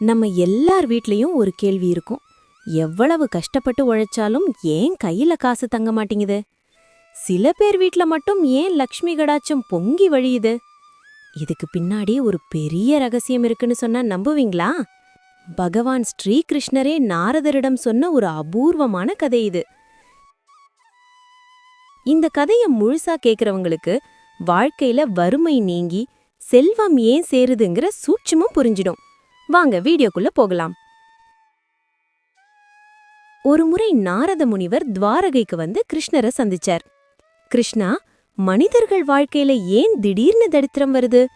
நம்ம எல்லார் வீட்லயும் ஒரு கேள்வி இருக்கும். எவ்வளவு கஷ்டப்பட்டு உழைச்சாலும் ஏன் கையில காசு தங்க மாட்டேங்குது? சில பேர் வீட்ல மட்டும் ஏன் லக்ஷ்மி கடாச்சம் பொங்கி வழியுது? இதுக்கு பின்னாடி ஒரு பெரிய ரகசியம் இருக்குன்னு சொன்னா நம்புவீங்களா? பகவான் ஸ்ரீகிருஷ்ணரே நாரதரிடம் சொன்ன ஒரு அபூர்வமான கதை இது. இந்த கதைய முழுசா கேக்குறவங்களுக்கு வாழ்க்கையில வறுமை நீங்கி செல்வம் ஏன் சேருதுங்கிற சூட்சமும் புரிஞ்சிடும். வாங்க வீடியோக்குள்ள போகலாம். ஒரு முறை நாரத முனிவர் துவாரகைக்கு வந்து கிருஷ்ணரை சந்திச்சார். கிருஷ்ணா மனிதர்கள் வாழ்க்கையில ஏன் திடீர்னு தரித்திரம் வருது?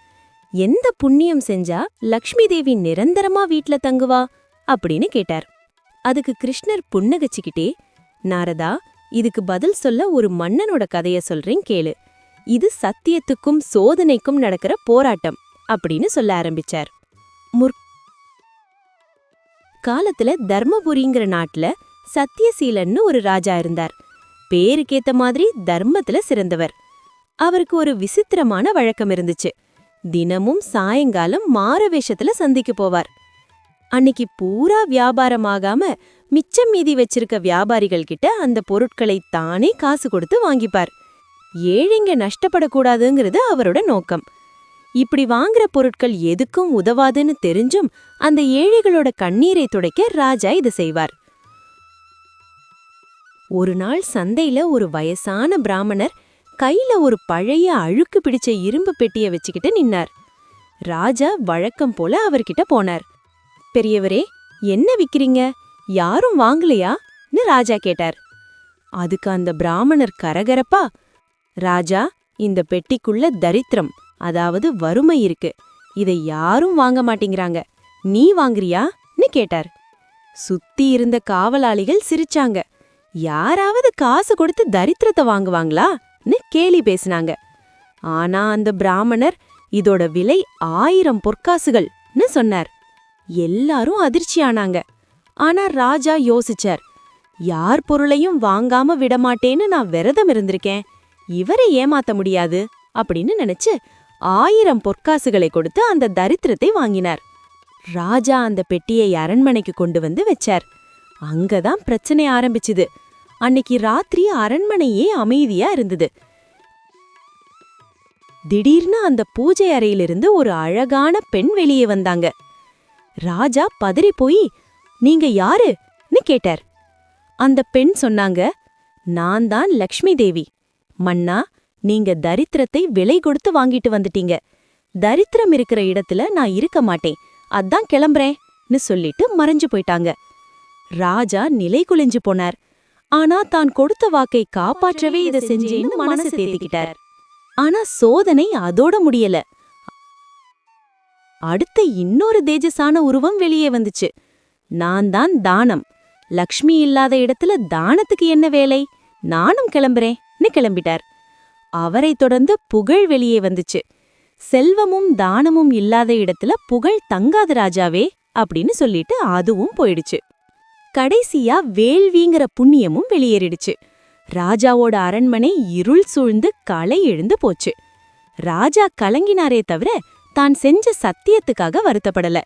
எந்த புண்ணியம் செஞ்சா லக்ஷ்மி தேவி நிரந்தரமா வீட்ல தங்குவா? அப்படின்னு கேட்டார். அதுக்கு கிருஷ்ணர் புன்னகச்சிக்கிட்டே நாரதா இதுக்கு பதில் சொல்ல ஒரு மன்னனோட கதைய சொல்றேன் கேளு. இது சத்தியத்துக்கும் சோதனைக்கும் நடக்கிற போராட்டம் அப்படின்னு சொல்ல ஆரம்பிச்சார். முற் காலத்துல தர்மபுரிங்கிற நாட்டுல சத்தியசீலன்னு ஒரு ராஜா இருந்தார். பேருக்கேத்த மாதிரி தர்மத்துல சிறந்தவர். அவருக்கு ஒரு விசித்திரமான வழக்கம் இருந்துச்சு. தினமும் சாயங்காலம் மாரவேஷத்துல சந்திக்க போவார். அன்னிக்கு பூரா வியாபாரமாகாம மிச்சம் மீதி வச்சிருக்க வியாபாரிகள் கிட்ட அந்த பொருட்களை தானே காசு கொடுத்து வாங்கிப்பார். ஏழைங்க நஷ்டப்படக்கூடாதுங்கிறது அவரோட நோக்கம். இப்படி வாங்குற பொருட்கள் எதுக்கும் உதவாதுன்னு தெரிஞ்சும் அந்த ஏழைகளோட கண்ணீரை துடைக்க ராஜா இதை செய்வார். ஒரு நாள் சந்தையில ஒரு வயசான பிராமணர் கையில ஒரு பழைய அழுக்கு பிடிச்ச இரும்பு பெட்டிய வச்சுக்கிட்டு நின்னார். ராஜா வழக்கம் போல அவர்கிட்ட போனார். பெரியவரே என்ன விக்கிறீங்க? யாரும் வாங்கலையான்னு ராஜா கேட்டார். அதுக்கு அந்த பிராமணர் கரகரப்பா ராஜா இந்த பெட்டிக்குள்ள தரித்திரம் அதாவது வறுமை இருக்கு. இதை யாரும் வாங்க மாட்டேங்கிறாங்க. நீ வாங்குறியான்னு கேட்டார். சுத்தி இருந்த காவலாளிகள் சிரிச்சாங்க. யாராவது காசு கொடுத்து தரித்திரத்தை வாங்குவாங்களான்னு கேலி பேசினாங்க. ஆனா அந்த பிராமணர் இதோட விலை ஆயிரம் பொற்காசுகள்னு சொன்னார். எல்லாரும் அதிர்ச்சியானாங்க ஆனா ராஜா யோசிச்சார். யார் பொருளையும் வாங்காம விடமாட்டேன்னு நான் விரதம் இருந்திருக்கேன். இவரை ஏமாத்த முடியாது அப்படின்னு நினைச்சு ஆயிரம் பொற்காசுகளை கொடுத்து அந்த தரித்திரத்தை வாங்கினார். ராஜா அந்த பெட்டியை அரண்மனைக்கு கொண்டு வந்து வச்சார். அங்கதான் பிரச்சனை ஆரம்பிச்சுது. அன்னைக்கு ராத்திரி அரண்மனையே அமைதியா இருந்தது. திடீர்னு அந்த பூஜை அறையிலிருந்து ஒரு அழகான பெண் வெளியே வந்தாங்க. ராஜா பதறி போய் நீங்க யாருன்னு கேட்டார். அந்த பெண் சொன்னாங்க நான் தான் லக்ஷ்மி தேவி. மன்னா நீங்க தரித்திரத்தை விலை கொடுத்து வாங்கிட்டு வந்துட்டீங்க. தரித்திரம் இருக்கிற இடத்துல நான் இருக்க மாட்டேன். அதான் கிளம்புறேன்னு சொல்லிட்டு மறைஞ்சு போயிட்டாங்க. ராஜா நிலை குலைஞ்சு போனார். ஆனா தான் கொடுத்த வாக்கை காப்பாற்றவே இத செஞ்சேன்னு மனசு தேத்திக்கிட்டார். ஆனா சோதனை அதோட முடியல. அடுத்த இன்னொரு தேஜஸான உருவம் வெளியே வந்துச்சு. நான் தான் தானம். லக்ஷ்மி இல்லாத இடத்துல தானத்துக்கு என்ன வேலை? நானும் கிளம்புறேன்னு கிளம்பிட்டார். அவரை தொடர்ந்து புகழ் வெளியே வந்துச்சு. செல்வமும் தானமும் இல்லாத இடத்துல புகழ் தங்காது ராஜாவே அப்படின்னு சொல்லிட்டு அதுவும் போயிடுச்சு. கடைசியா வேள்விங்கிற புண்ணியமும் வெளியேறிடுச்சு. ராஜாவோட அரண்மனை இருள் சூழ்ந்து களை எழுந்து போச்சு. ராஜா கலங்கினாரே தவிர தான் செஞ்ச சத்தியத்துக்காக வருத்தப்படல.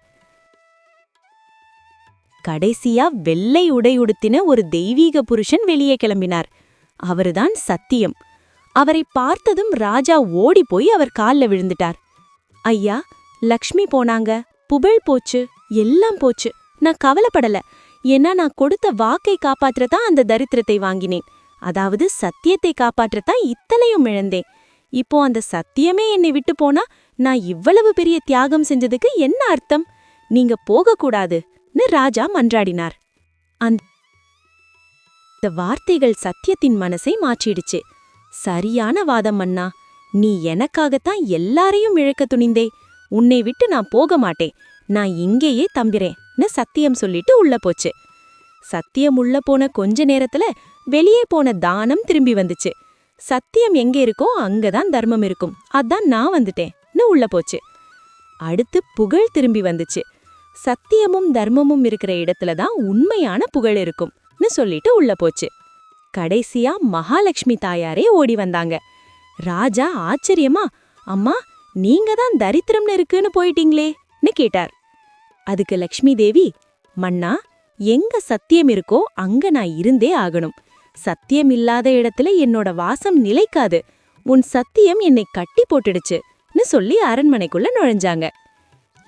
கடைசியா வெள்ளை உடை உடுத்தின ஒரு தெய்வீக புருஷன் வெளியே கிளம்பினார். அவருதான் சத்தியம். அவரை பார்த்ததும் ராஜா ஓடி போய் அவர் கால்ல விழுந்துட்டார். ஐயா லக்ஷ்மி போனாங்க. புகழ் போச்சு. எல்லாம் போச்சு. நான் கவலைப்படல. ஏன்னா நான் கொடுத்த வாக்கை காப்பாற்றத்தான் அந்த தரித்திரத்தை வாங்கினேன். அதாவது சத்தியத்தை காப்பாற்றத்தான் இத்தனையும் இழந்தேன். இப்போ அந்த சத்தியமே என்னை விட்டு போனா நான் இவ்வளவு பெரிய தியாகம் செஞ்சதுக்கு என்ன அர்த்தம்? நீங்க போகக்கூடாதுன்னு ராஜா மன்றாடினார். அந்த வார்த்தைகள் சத்தியத்தின் மனசை மாற்றிடுச்சு. சரியான வாதம் அண்ணா. நீ எனக்காகத்தான் எல்லாரையும் இழக்க துணிந்தே. உன்னை விட்டு நான் போக மாட்டேன். நான் இங்கேயே தம்பிறேன்னு சத்தியம் சொல்லிட்டு உள்ள போச்சு. சத்தியம் உள்ள போன கொஞ்ச நேரத்துல வெளியே போன தானம் திரும்பி வந்துச்சு. சத்தியம் எங்க இருக்கோ அங்கதான் தர்மம் இருக்கும். அதான் நான் வந்துட்டேன்னு உள்ள போச்சு. அடுத்து புகழ் திரும்பி வந்துச்சு. சத்தியமும் தர்மமும் இருக்கிற இடத்துல தான் உண்மையான புகழ் இருக்கும்னு சொல்லிட்டு உள்ள போச்சு. கடைசியா மகாலட்சுமி தாயாரே ஓடி வந்தாங்க. ராஜா ஆச்சரியமா அம்மா நீங்க தான் தரித்திரம்னு இருக்குன்னு போயிட்டீங்களேன்னு கேட்டார். அதுக்கு லக்ஷ்மி தேவி மன்னா எங்க சத்தியம் இருக்கோ அங்க நான் இருந்தே ஆகணும். சத்தியம் இல்லாத இடத்துல என்னோட வாசம் நிலைக்காது. உன் சத்தியம் என்னை கட்டி போட்டுடுச்சுன்னு சொல்லி அரண்மனைக்குள்ள நுழைஞ்சாங்க.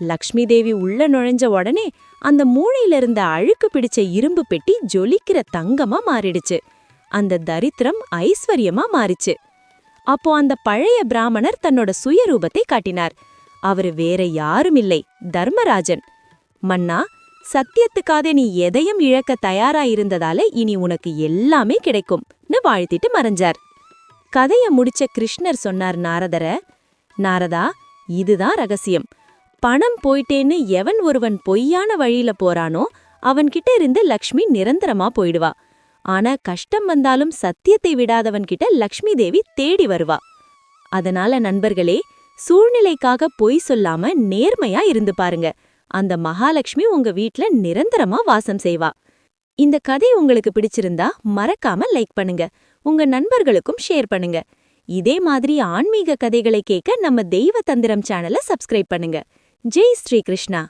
லக்ஷ்மி தேவி உள்ள நுழைஞ்ச உடனே அந்த மூளையில இருந்த அழுக்கு பிடிச்ச இரும்பு பெட்டி ஜொலிக்கிற தங்கமா மாறிடுச்சு. அந்த தரித்திரம் ஐஸ்வர்யமா மாறிச்சு. அப்போ அந்த பழைய பிராமணர் தன்னோட சுயரூபத்தை காட்டினார். அவரு வேற யாரும் இல்லை தர்மராஜன். மன்னா சத்தியத்துக்காக நீ எதையும் இழக்க தயாரா இருந்ததால இனி உனக்கு எல்லாமே கிடைக்கும்னு வாழ்த்திட்டு மறைஞ்சார். கதைய முடிச்ச கிருஷ்ணர் சொன்னார் நாரதர நாரதா இதுதான் ரகசியம். பணம் போயிட்டேன்னு எவன் ஒருவன் பொய்யான வழியில போறானோ அவன்கிட்ட இருந்து லக்ஷ்மி நிரந்தரமா போயிடுவா. ஆனா கஷ்டம் வந்தாலும் சத்தியத்தை விடாதவன்கிட்ட லக்ஷ்மி தேவி தேடி வருவா. அதனால நண்பர்களே சூழ்நிலைக்காக பொய் சொல்லாம நேர்மையா இருந்து பாருங்க. அந்த மகாலட்சுமி உங்க வீட்ல நிரந்தரமா வாசம் செய்வா. இந்த கதை உங்களுக்கு பிடிச்சிருந்தா மறக்காம லைக் பண்ணுங்க. உங்க நண்பர்களுக்கும் ஷேர் பண்ணுங்க. இதே மாதிரி ஆன்மீக கதைகளை கேட்க நம்ம தெய்வ தந்திரம் சேனலை சப்ஸ்கிரைப் பண்ணுங்க. ஜெய் ஸ்ரீ கிருஷ்ணா.